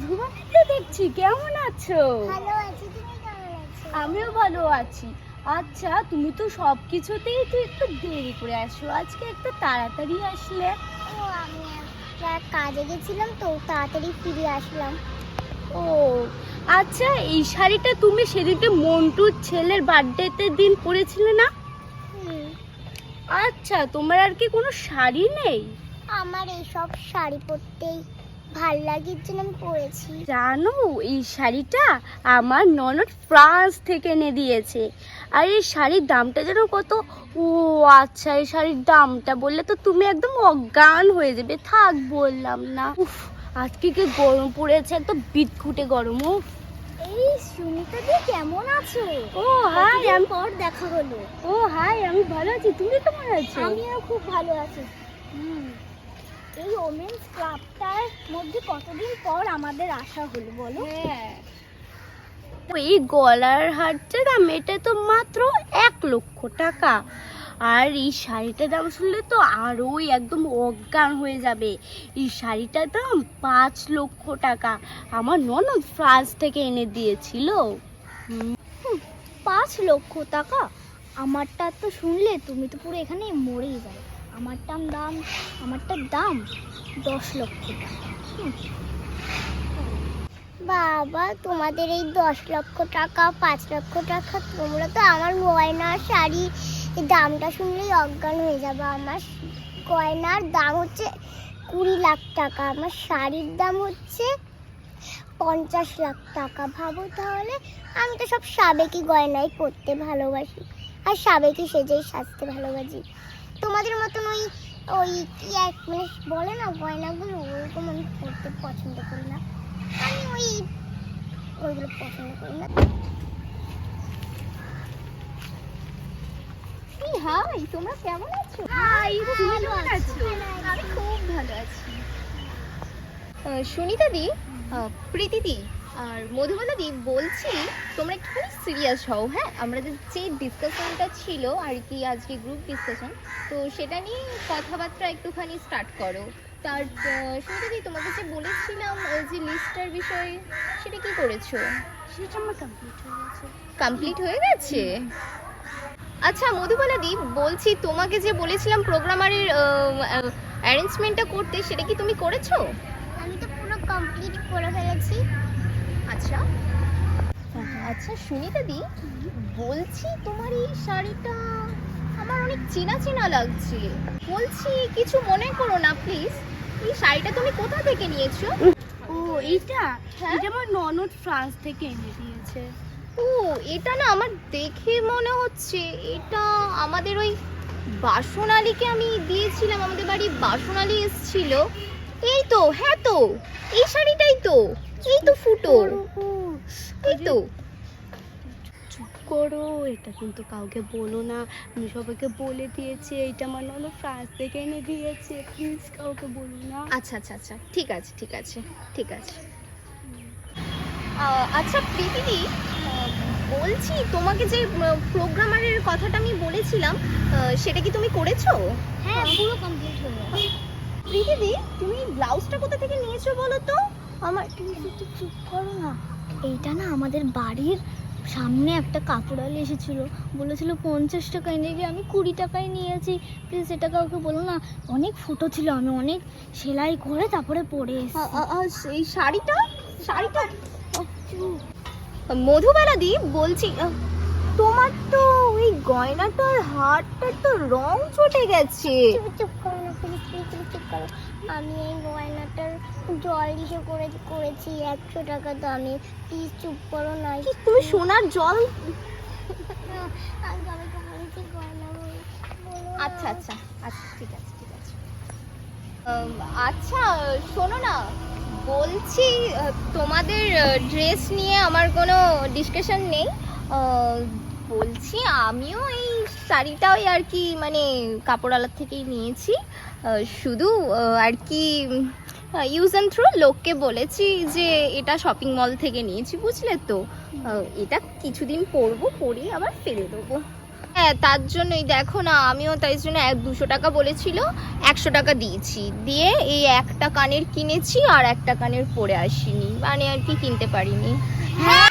মধুবানিকে দেখছি কেমন আছো? ভালো আছি তুমি কেমন আছো? আমিও ভালো আছি। আচ্ছা তুমি তো সব কিছুতেই তো একটু দেরি করে আসো আজকে একটু তাড়াতাড়ি আসলে। ও আমি একটা কাজে গেছিলাম তো তাড়াতাড়ি ফিরে আসলাম। ও আচ্ছা এই শাড়িটা তুমি সেদিনকে মন্টুর ছেলের বার্থডেতে দিন পরেছিলে না? আচ্ছা তোমার আর কি কোনো শাড়ি নেই? আমার এইসব শাড়ি পরতেই ভালো লাগে জন্য আমি পরেছি জানো এই শাড়িটা আমার ননদ ফ্রান্স থেকে এনে দিয়েছে। আর এই শাড়ির দামটা যেন কত? ও আচ্ছা এই শাড়ির দামটা বললে তো তুমি একদম অজ্ঞান হয়ে যাবে। থাক বললাম না। উফ আজকে কি গরম পড়েছে? একদম বিটকুটে গরম ও এই সুমিতা দি কেমন আছো? ও হাই আমি পর দেখা হলো। ও হাই আমি ভালো আছি। তুমি কেমন আছো? আমিও খুব ভালো আছি। হুম। এই ওমেন্স ক্লাবটার মধ্যে কতদিন পর আমাদের আসা হলো বলো? হ্যাঁ। এই গলার হারটা দাম এটা তো মাত্র এক লক্ষ টাকা। আর এই শাড়িটার দাম শুনলে তো আরোই একদম অজ্ঞান হয়ে যাবে। এই শাড়িটার দাম পাঁচ লক্ষ টাকা। আমার ননদ ফ্রান্স থেকে এনে দিয়েছিল। পাঁচ লক্ষ টাকা? আমারটা তো শুনলে তুমি তো পুরো এখানে মরেই যাবে। আমারটার দাম আমারটার দাম দশ লক্ষ টাকা। বাবা, তোমাদের এই দশ লক্ষ টাকা, পাঁচ লক্ষ টাকা, তোমরা তো আমার গয়না, শাড়ি দামটা শুনলেই অজ্ঞান হয়ে যাবে। আমার গয়নার দাম হচ্ছে কুড়ি লাখ টাকা, আমার শাড়ির দাম হচ্ছে পঞ্চাশ লাখ টাকা। ভাবো তাহলে, আমি তো সব সাবেকি গয়নাই পরতে ভালোবাসি। আর সাবেকি সেজেই সাজতে ভালোবাসি। তোমাদের মতন ওই ওই কি এক মানে বলে না গয়নাগুলো ওরকম আমি পরতে পছন্দ করি না। আমি ওই ওইগুলো পছন্দ করি না। হাই তোমরা কেমন আছো? হাই কেমন আছো। আমি খুব ভালো আছি। সুনিতা দি প্রীতি দি আর মধুবালা দি বলছি তোমরা একটুখানি সিরিয়াস হও হ্যাঁ? আমাদের যে ডিসকাশনটা ছিল আর কি আজকে গ্রুপ ডিসকাশন তো সেটা নিয়ে কথাবার্তা একটুখানি স্টার্ট করো। তার আহ, সুনিতা দি তোমাকে যে বলেছিলাম আহ, যে লিস্টটার বিষয়ে সেটা কি করেছ? সেটা আমার কমপ্লিট হয়ে গেছে। কমপ্লিট হয়ে গেছে? আচ্ছা মধুবালা দি বলছি তোমাকে যে বলেছিলাম প্রোগ্রামারের অ্যারেঞ্জমেন্টটা করতে সেটা কি তুমি করেছ? আমি তো পুরো কমপ্লিট করে ফেলেছি আচ্ছা। আচ্ছা সুনিতা দি বলছি তোমার এই শাড়িটা আমার অনেক চেনা চেনা লাগছে। বলছি কিছু মনে করো না প্লিজ এই শাড়িটা তুমি কোথা থেকে নিয়েছো? ও এইটা? হ্যাঁ? এটা আমার ননদ ফ্রান্স থেকে এনে দিয়েছে। ও এটা না আমার দেখে মনে হচ্ছে এটা আমাদের ওই বাসনালীকে আমি দিয়েছিলাম আমাদের বাড়ি বাসনালী এসেছিল। এই তো হ্যাঁ তো এই শাড়িটাই তো এই তো ফুটো। এই তো। চুপ করো এটা কিন্তু কাউকে বলো না। আমি সবাইকে বলে দিয়েছি এইটা আমার ননদ ফ্রান্স থেকে এনে দিয়েছে। প্লিজ কাউকে বলো না। আচ্ছা আচ্ছা আচ্ছা ঠিক আছে ঠিক আছে ঠিক আছে। আচ্ছা প্রীতিদি বলছি তোমাকে যে প্রোগ্রামারের কথাটা আমি বলেছিলাম সেটা কি তুমি করেছ? হ্যাঁ পুরো কমপ্লিট গেছে। প্রীতিদি তুমি ব্লাউজটা কোথা থেকে নিয়েছো বলো তো? আমার তুমি একটু চুপ করো না। এইটা না আমাদের বাড়ির সামনে একটা কাপড়ালি এসেছিল। বলেছিল পঞ্চাশ টাকায় নেবে আমি কুড়ি টাকায় নিয়েছি। প্লিজ এটা কাউকে বলো না অনেক ফুটো ছিল আমি অনেক সেলাই করে তারপরে পরে এই শাড়িটা? শাড়িটা? মধুবালা দি বলছি তোমার তো ওই গয়নাটার হারটার তো রং চটে গেছে। চুপ করো না প্লিজ প্লিজ চুপ করো। আমি এই গয়নাটার জল দিয়ে করে করেছি একশো টাকা দামে। প্লিজ চুপ করো না কি তুমি সোনার জল। আচ্ছা আচ্ছা আচ্ছা ঠিক আছে ঠিক আছে। আচ্ছা শোনো না বলছি তোমাদের ড্রেস নিয়ে আমার কোনো ডিসকাশন নেই। বলছি, আমিও এই শাড়িটা ওই আর কি মানে কাপড়ালার থেকেই নিয়েছি। শুধু আর কি ইউজ অ্যান্ড থ্রু লোককে বলেছি যে এটা শপিং মল থেকে নিয়েছি, বুঝলে তো? এটা কিছুদিন পরবো পরে আবার ফেলে দেবো। হ্যাঁ তার জন্যই দেখো না, আমিও তাই জন্য এক দুশো টাকা বলেছিল, একশো টাকা দিয়েছি। দিয়ে এই একটা কানের কিনেছি আর একটা কানের পরে আসিনি মানে আর কি কিনতে পারিনি। হ্যাঁ